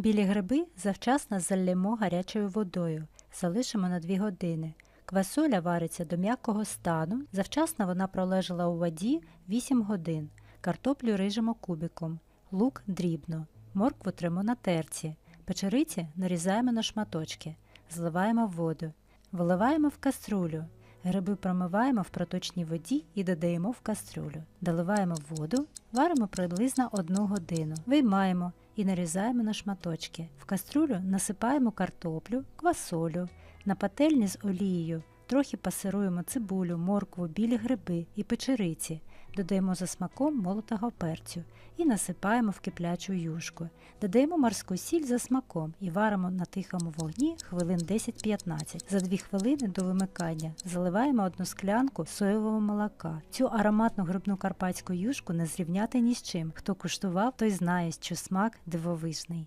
Білі гриби завчасно залємо гарячою водою, залишимо на 2 години. Квасоля вариться до м'якого стану, завчасно вона пролежала у воді 8 годин. Картоплю рижемо кубиком, лук дрібно, моркву тримо на терці, печериці нарізаємо на шматочки, зливаємо в воду, виливаємо в каструлю. Гриби промиваємо в проточній воді і додаємо в кастрюлю. Доливаємо воду, варимо приблизно 1 годину. Виймаємо і нарізаємо на шматочки. В кастрюлю насипаємо картоплю, квасолю, на пательні з олією. Трохи пасируємо цибулю, моркву, білі гриби і печериці. Додаємо за смаком молотого перцю і насипаємо в киплячу юшку. Додаємо морську сіль за смаком і варимо на тихому вогні хвилин 10-15. За 2 хвилини до вимикання заливаємо одну склянку соєвого молока. Цю ароматну грибну карпатську юшку не зрівняти ні з чим. Хто куштував, той знає, що смак дивовижний.